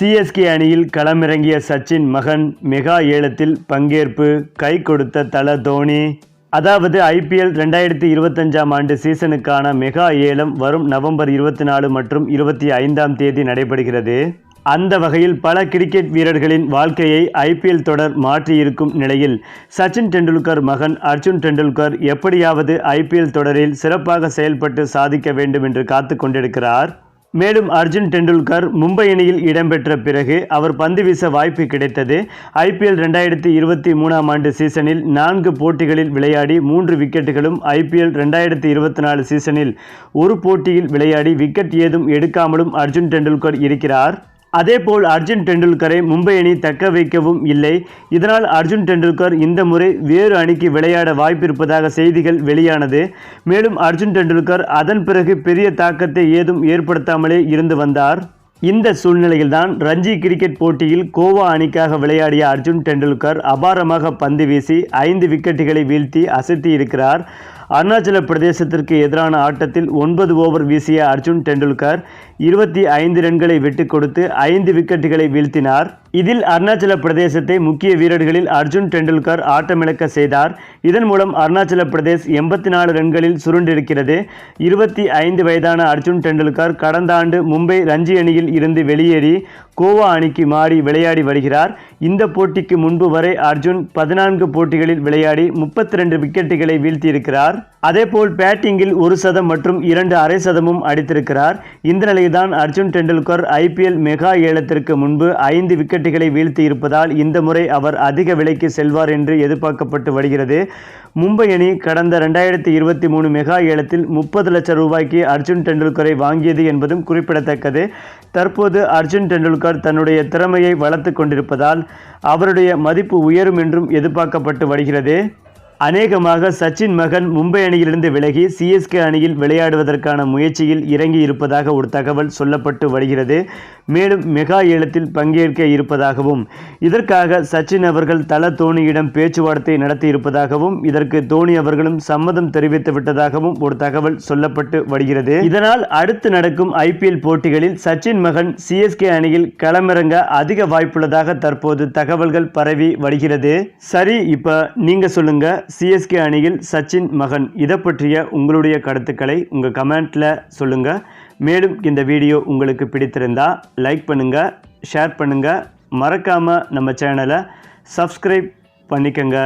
CSK அணியில் களமிறங்கிய சச்சின் மகன் மெகா ஏலத்தில் பங்கேற்பு கை கொடுத்த தல தோனி. அதாவது ஐபிஎல் ரெண்டாயிரத்தி இருபத்தஞ்சாம் ஆண்டு சீசனுக்கான மெகா ஏலம் வரும் நவம்பர் இருபத்தி நாலு மற்றும் இருபத்தி ஐந்தாம் தேதி நடைபெறுகிறது. அந்த வகையில் பல கிரிக்கெட் வீரர்களின் வாழ்க்கையை ஐபிஎல் தொடர் மாற்றியிருக்கும் நிலையில் சச்சின் டெண்டுல்கர் மகன் அர்ஜுன் டெண்டுல்கர் எப்படியாவது ஐபிஎல் தொடரில் சிறப்பாக செயல்பட்டு சாதிக்க வேண்டும் என்று காத்து கொண்டிருக்கிறார். மேலும் அர்ஜுன் டெண்டுல்கர் மும்பை அணியில் இடம்பெற்ற பிறகு அவர் பந்து வீச வாய்ப்பு கிடைத்தது. ஐபிஎல் ரெண்டாயிரத்தி இருபத்தி மூணாம் ஆண்டு சீசனில் நான்கு போட்டிகளில் விளையாடி மூன்று விக்கெட்டுகளும் ஐபிஎல் ரெண்டாயிரத்தி இருபத்தி நாலு சீசனில் ஒரு போட்டியில் விளையாடி விக்கெட் ஏதும் எடுக்காமலும் அர்ஜுன் டெண்டுல்கர் இருக்கிறார். அதேபோல் அர்ஜுன் டெண்டுல்கரை மும்பை அணி தக்க வைக்கவும் இல்லை. இதனால் அர்ஜுன் டெண்டுல்கர் இந்த முறை வேறு அணிக்கு விளையாட வாய்ப்பிருப்பதாக செய்திகள் வெளியானது. மேலும் அர்ஜுன் டெண்டுல்கர் அதன் பிறகு பெரிய தாக்கத்தை ஏதும் ஏற்படுத்தாமலே இருந்து வந்தார். இந்த சூழ்நிலையில்தான் ரஞ்சி கிரிக்கெட் போட்டியில் கோவா அணிக்காக விளையாடிய அர்ஜுன் டெண்டுல்கர் அபாரமாக பந்து வீசி ஐந்து விக்கெட்டுகளை வீழ்த்தி அசத்தி இருக்கிறார் அருணாச்சல பிரதேசத்திற்கு எதிரான ஆட்டத்தில் ஒன்பது ஓவர் வீசிய அர்ஜுன் டெண்டுல்கர் இருபத்தி ஐந்து ரன்களை விட்டுக் கொடுத்து ஐந்து விக்கெட்டுகளை வீழ்த்தினார். இதில் அருணாச்சல பிரதேசத்தை முக்கிய வீரர்களில் அர்ஜுன் டெண்டுல்கர் ஆட்டமிழக்க செய்தார். இதன் மூலம் அருணாச்சல பிரதேஷ் எண்பத்தி நாலு ரன்களில் சுருண்டிருக்கிறது. இருபத்தி ஐந்து வயதான அர்ஜுன் டெண்டுல்கர் கடந்த ஆண்டு மும்பை ரஞ்சி அணியில் இருந்து வெளியேறி கோவா அணிக்கு மாறி விளையாடி வருகிறார். இந்த போட்டிக்கு முன்பு வரை அர்ஜுன் பதினான்கு போட்டிகளில் விளையாடி முப்பத்தி ரெண்டு விக்கெட்டுகளை வீழ்த்தியிருக்கிறார். அதேபோல் பேட்டிங்கில் ஒரு சதம் மற்றும் இரண்டு அரை சதமும் அடித்திருக்கிறார். இந்த தான் அர்ஜுன் டெண்டுல்கர் ஐபிஎல் மெகா ஏலத்திற்கு முன்பு ஐந்து விக்கெட்டுகளை வீழ்த்தி இருப்பதால் இந்த முறை அவர் அதிக விலைக்கு செல்வார் என்று எதிர்பார்க்கப்பட்டு வருகிறது. மும்பை அணி கடந்த ரெண்டாயிரத்தி இருபத்தி மூணு மெகா ஏலத்தில் முப்பது லட்சம் ரூபாய்க்கு அர்ஜுன் டெண்டுல்கரை வாங்கியது என்பதும் குறிப்பிடத்தக்கது. தற்போது அர்ஜுன் டெண்டுல்கர் தன்னுடைய திறமையை வளர்த்து கொண்டிருப்பதால் அவருடைய மதிப்பு உயரும் என்றும் எதிர்பார்க்கப்பட்டு வருகிறது. அநேகமாக சச்சின் மகன் மும்பை அணியிலிருந்து விலகி சிஎஸ்கே அணியில் விளையாடுவதற்கான முயற்சியில் இறங்கி இருப்பதாக ஒரு தகவல் சொல்லப்பட்டு வருகிறது. மேலும் மெகா ஏலத்தில் பங்கேற்க இருப்பதாகவும் இதற்காக சச்சின் அவர்கள் தல தோனியிடம் பேச்சுவார்த்தை நடத்தி இருப்பதாகவும் இதற்கு தோனி அவர்களும் சம்மதம் தெரிவித்து விட்டதாகவும் ஒரு தகவல் சொல்லப்பட்டு வருகிறது. இதனால் அடுத்து நடக்கும் ஐபிஎல் போட்டிகளில் சச்சின் மகன் சிஎஸ்கே அணியில் களமிறங்க அதிக வாய்ப்புள்ளதாக தற்போது தகவல்கள் பரவி வருகிறது. சரி இப்போ நீங்க சொல்லுங்க சிஎஸ்கே அணியில் சச்சின் மகன். இதை பற்றிய உங்களுடைய கருத்துக்களை உங்கள் கமெண்ட்டில் சொல்லுங்கள் மேலும் இந்த வீடியோ உங்களுக்கு பிடித்திருந்தா லைக் பண்ணுங்கள் ஷேர் பண்ணுங்கள் மறக்காமல் நம்ம சேனலை சப்ஸ்கிரைப் பண்ணிக்கங்க.